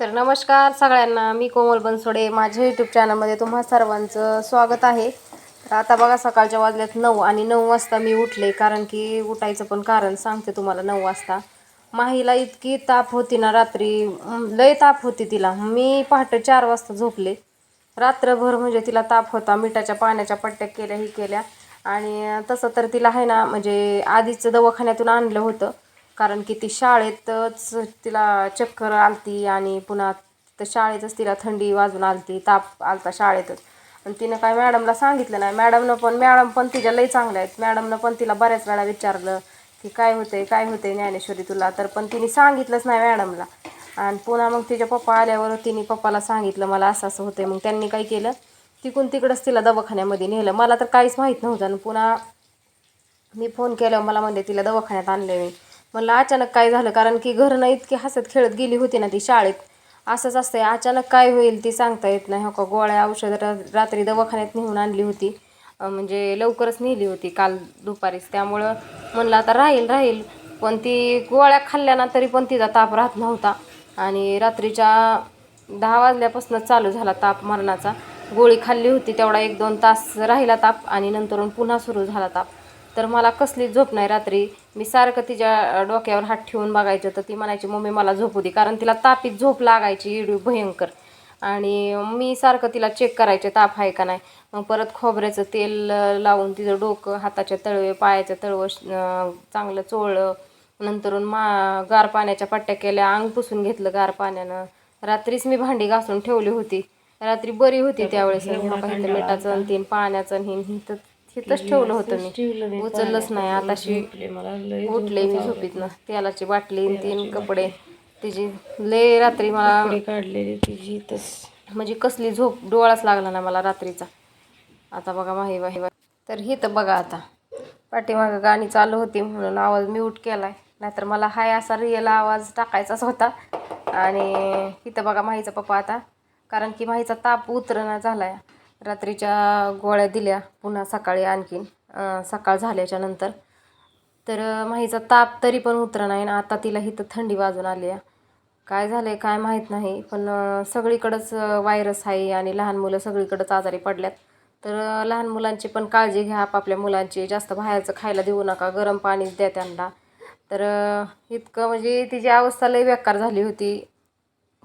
तर नमस्कार सगळ्यांना मी कोमल बनसोडे. माझ्या यूट्यूब चॅनलमध्ये तुम्हा सर्वांचं स्वागत आहे. तर आता बघा सकाळच्या वाजल्यात नऊ आणि नऊ वाजता मी उठले कारण की उठायचं पण कारण सांगते तुम्हाला नऊ वाजता. माहीला इतकी ताप होती ना रात्री लय ताप होती तिला. मी पहाटे चार वाजता झोपले. रात्रभर म्हणजे तिला ताप होता मिठाच्या पाण्याच्या पट्ट्या केल्या ही केल्या. आणि तसं तर तिला आहे ना म्हणजे आधीच दवाखान्यातून आणलं होतं. कारण की ती शाळेतच तिला चक्कर आलती आणि पुन्हा तर शाळेतच तिला थंडी वाजून आलती ताप आलता शाळेतच. आणि तिनं काय मॅडमला सांगितलं नाही. मॅडमनं पण मॅडम पण तिच्या लई चांगल्या आहेत. मॅडमनं पण तिला बऱ्याच वेळा विचारलं की काय होते काय होते ज्ञानेश्वरी तुला? तर पण तिने सांगितलंच नाही मॅडमला. आणि पुन्हा मग तिच्या पप्पा आल्यावर तिने पप्पाला सांगितलं मला असं असं होतंय. मग त्यांनी काय केलं? तिकून तिकडंच तिला दवाखान्यामध्ये नेलं. मला तर काहीच माहीत नव्हतं. आणि पुन्हा मी फोन केल्यावर मला म्हणते तिला दवाखान्यात आणलं मी. मला अचानक काय झालं? कारण की घरनं इतकी हसत खेळत गेली होती ना ती शाळेत. असंच असतंय अचानक काय होईल ती सांगता येत नाही हो का? गोळ्या औषधं रात्री दवाखान्यात नेऊन आणली होती. म्हणजे लवकरच नेली होती काल दुपारीच. त्यामुळं म्हणलं आता राहील राहील. पण ती गोळ्या खाल्ल्या ना तरी पण तिचा ताप राहत नव्हता. आणि रात्रीच्या दहा वाजल्यापासून चालू झाला ताप मरणाचा. गोळी खाल्ली होती तेवढा एक दोन तास राहिला ताप आणि नंतरून पुन्हा सुरू झाला ताप. तर मला कसलीच झोप नाही रात्री. मी सारखं तिच्या डोक्यावर हात ठेवून बघायचं तर ती म्हणायची मम्मी मला झोपू दे. कारण तिला तापीत झोप लागायची एवढी भयंकर. आणि मी सारखं तिला चेक करायचे ताप आहे का नाही. मग परत खोबऱ्याचं तेल लावून तिचं डोकं हाताच्या तळवे पायाच्या तळवं चांगलं चोळलं. नंतरून मा गार पाण्याच्या पट्ट्या केल्या अंग पुसून घेतलं गार पाण्यानं. रात्रीच मी भांडी घासून ठेवली होती. रात्री बरी होती त्यावेळेस. मिठाचं आणि तीन पाण्याचं आणि हिन हिथं हिथंच ठेवलं होतं मी. उचललंच नाही आताशी उठले मी झोपीतनं. तेलाची बाटली तीन कपडे. तिची लय रात्री मला काढलेली तिची तस म्हणजे कसली झोप डोळाच लागला ना मला रात्रीचा. आता बघा माही वाही तर ही तर बघा आता. पाठीमागं गाणी चालू होती म्हणून आवाज म्यूट केलाय. नाहीतर मला हाय असा रिअल आवाज टाकायचाच होता. आणि इथं बघा माहीचा पप्पा आता. कारण की माहीचा ताप उतरणा झालाय. रात्रीच्या गोळ्या दिल्या पुन्हा सकाळी आणखीन सकाळ झाल्याच्यानंतर. तर माहीचा ताप तरी पण उतरा नाही ना आता तिला इथं थंडी वाजून आली आहे. काय झालं आहे काय माहीत नाही पण सगळीकडंच व्हायरस आहे आणि लहान मुलं सगळीकडंच आजारी पडल्यात. तर लहान मुलांची पण काळजी घ्या आपापल्या मुलांची जास्त बाहेरचं खायला देऊ नका गरम पाणीच द्या त्यांना. तर इतकं म्हणजे तिची अवस्था लई बेकार झाली होती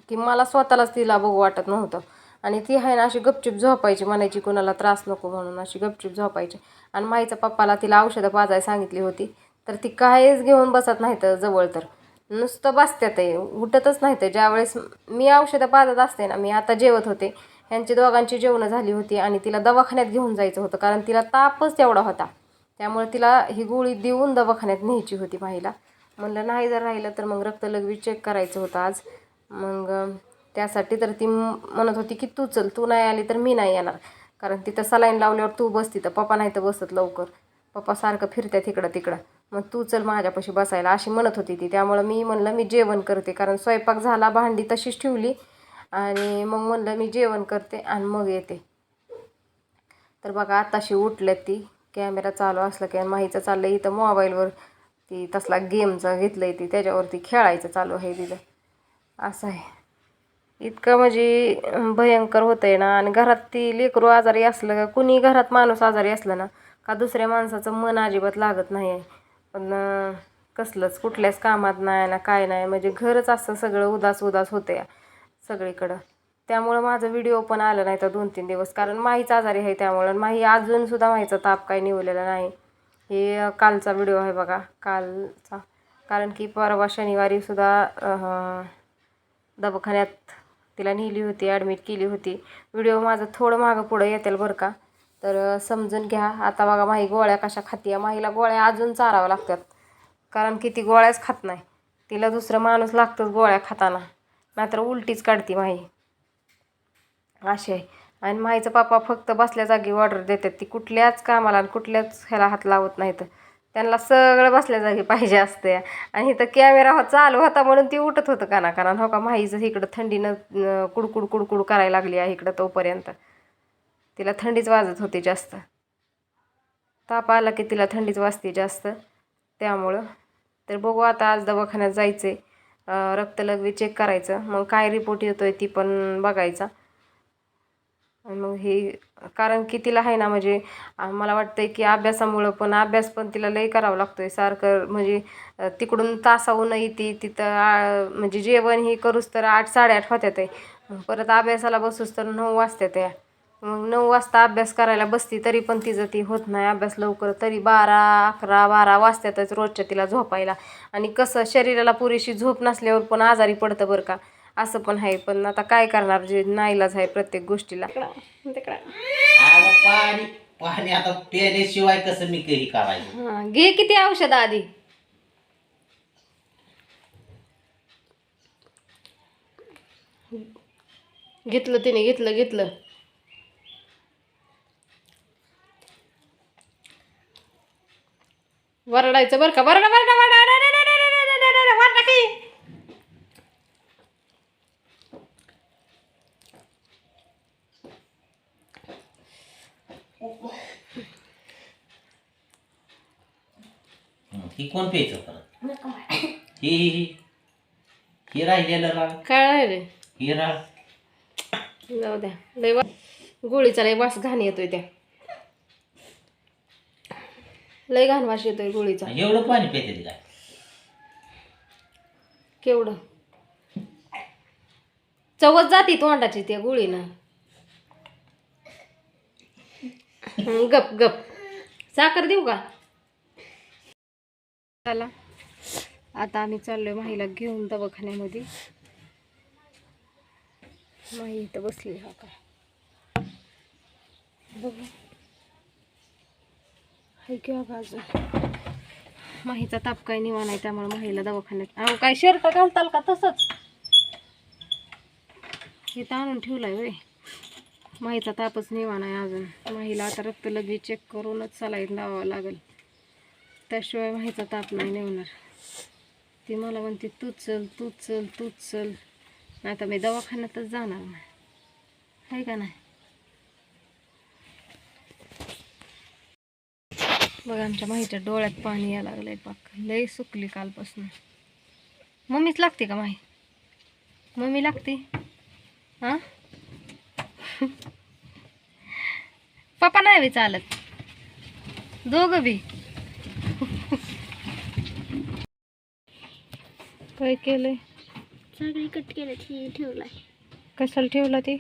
की मला स्वतःलाच तिला बघू वाटत नव्हतं. आणि ती आहे ना अशी गपचूप झोपायची म्हणायची कोणाला त्रास नको म्हणून अशी गपचूप झोपायची. आणि माईचा पप्पाला तिला औषधं पाजायला सांगितली होती. तर ती काहीच घेऊन बसत नाही तर जवळ तर. नुसतं बसत्यात आहे उठतच नाही तर ज्यावेळेस मी औषधं पाजत असते ना मी आता जेवत होते. ह्यांची दोघांची जेवणं झाली होती आणि तिला दवाखान्यात घेऊन जायचं होतं कारण तिला तापच तेवढा होता. त्यामुळे तिला ही गोळी देऊन दवाखान्यात न्यायची होती माईला. म्हणलं नाही जर राहिलं तर मग रक्तलघवी चेक करायचं होतं आज. मग त्यासाठी तर ती म्हणत होती की तू चल तू नाही आली तर मी नाही येणार. कारण तिथं सलाईन लावल्यावर तू बस तिथं पप्पा नाही तर बसत लवकर. पप्पा सारखं फिरत्या तिकडं तिकडं. मग तू चल माझ्यापाशी बसायला अशी म्हणत होती ती. त्यामुळं मी म्हणलं मी जेवण करते. कारण स्वयंपाक झाला भांडी तशीच ठेवली. आणि मग म्हणलं मी जेवण करते आणि मग येते. तर बघा आताशी उठल्यात ती. कॅमेरा चालू असला की माहीचं चाललं इथं मोबाईलवर ती तसला गेमचा घेतलं आहे ती. त्याच्यावरती खेळायचं चालू आहे तिथं. असं आहे. इतकं म्हणजे भयंकर होतं आहे ना. आणि घरात ती लेकरू आजारी असलं का कुणी घरात माणूस आजारी असलं ना का दुसऱ्या माणसाचं मन अजिबात लागत नाही. आहे पण कसलंच कुठल्याच कामात नाही ना काय नाही. म्हणजे घरच असं सगळं उदास उदास होतं या सगळीकडं. त्यामुळं माझं व्हिडिओ पण आलं नाही तर दोन तीन दिवस. कारण माहीच आजारी आहे त्यामुळं. माही अजूनसुद्धा माहीचा ताप काही निवलेला नाही. हे कालचा व्हिडिओ आहे बघा. कालचा. कारण की परवा शनिवारीसुद्धा दवाखान्यात तिला नेली होती ॲडमिट केली होती. व्हिडिओ माझं थोडं मागं पुढं येतील बरं का. तर समजून घ्या. आता बघा माही गोळ्या कशा खाती माहीला गोळ्या अजून चाराव्या लागतात. कारण की ती गोळ्याच खात नाही. तिला दुसरं माणूस लागतोच गोळ्या खाताना. नाहीतर उलटीच काढती माही. अशी आहे. आणि माहीचं पापा फक्त बसल्या जागी ऑर्डर देतात. ती कुठल्याच कामाला आणि कुठल्याच ह्याला हात लावत नाहीत. त्यांना सगळं बसल्या जागी पाहिजे असते. आणि इथं कॅमेरा हो चालू होता म्हणून ती उठत होतं का ना कारण हो का माहीचं इकडं थंडीनं कुडकुड कुडकुड करायला लागली आहे इकडं तोपर्यंत. तिला थंडीच वाजत होती जास्त. ताप आला की तिला थंडीच वाजते जास्त. त्यामुळं तर बघू आता आज दवाखान्यात जायचं आहे रक्तलघवी चेक करायचं. मग काय रिपोर्ट येतोय ती पण बघायचा. आणि मग हे कारण की तिला आहे ना म्हणजे मला वाटतं आहे की अभ्यासामुळं पण अभ्यास पण तिला लई करावा लागतो आहे सारखं म्हणजे तिकडून तासाहून येते तिथं आ, म्हणजे जेवण हे करूच तर आठ साडेआठ होत्यात आहे. परत अभ्यासाला बसूस तर नऊ वाजतात आहे. मग नऊ वाजता अभ्यास करायला बसती तरी पण तिचं ती होत नाही अभ्यास लवकर. तरी बारा अकरा बारा वाजतातच रोजच्या तिला झोपायला. आणि कसं शरीराला पुरेशी झोप नसल्यावर पण आजारी पडतं बरं का. असं पण आहे पण आता काय करणार? जे नाईलाज आहे प्रत्येक गोष्टीला. आता पाणी पाणी आता प्यायल्याशिवाय कसं मी काही करायचं? हां घे किती औषध आधी. घेतलं तिने घेतलं घेतलं. वरडायचं बरं का? वरडा वरडा, वरडा, वरडा, वरडा, वरडा, वरडा की. हं, कोण प्यायचं परत? ही ही ही. ही राहिलेलं काय आहे रे ही राग. जाऊ द्या. लय वा गोळीचा लय वास घाण येतोय त्या. लय घाण वास येतोय गोळीचा. एवढं पाणी प्यायते काय? केवढं? चवच जाती तोंडाची त्या गोळीनं. गप गप. साखर देऊ का? चला. आता आम्ही चाललोय माहीला घेऊन दवाखान्यामध्ये. माही इथं बसली हा का बघू. हाय किंवा बाजू माहीचा ताप काय निवा नाही त्यामुळे माहीला दवाखान्यात. अहो काय शर्ट घालताल का तसंच? इथं आणून ठेवलाय वय माहीचा तापच निवा नाही अजून. माहीला आता रक्त लगेच चेक करूनच चालायला लावावं लागेल. त्याशिवाय माहीचा ताप नाही नेवणार. ती मला म्हणते तू चल तू चल तू चल. नाही तर मी दवाखान्यातच जाणार नाही. आहे का नाही? बघा आमच्या माहीच्या डोळ्यात पाणी यायला लागलंय पाक लय सुकली कालपासून. मम्मीच लागते का माही मम्मी लागते? हां पप्पा नाही बी चालत. दोघं बी. काय केलंय? सगळी कट केलं ठेवलाय. कशाला ठेवला ते?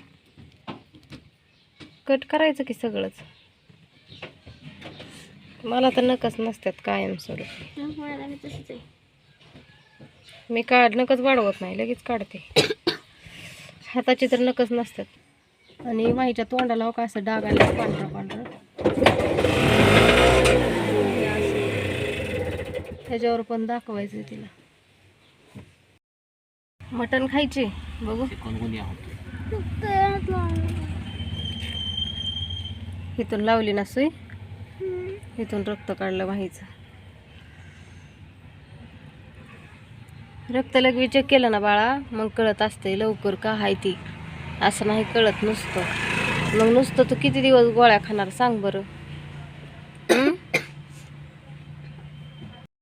कट करायचं की सगळंच? मला तर नकच नसतात कायमस्वरूपी. मला मी काढ नकच वाढवत नाही लगेच काढते. हाताची तर नकच नसतात आणि माईच्या तोंडाला हो का असं डाग आला पांढरा पांढरा. त्याच्यावर पण दाखवायचं तिला. मटण खायचे बघू. इथून लावली ना सुई. इथून रक्त काढलं माहीचं रक्त लगवी चेक केलं ना बाळा मग कळत असते लवकर का हाय ती. असं नाही कळत नुसतं. मग नुसतं तू किती दिवस गोळ्या खाणार सांग बरं.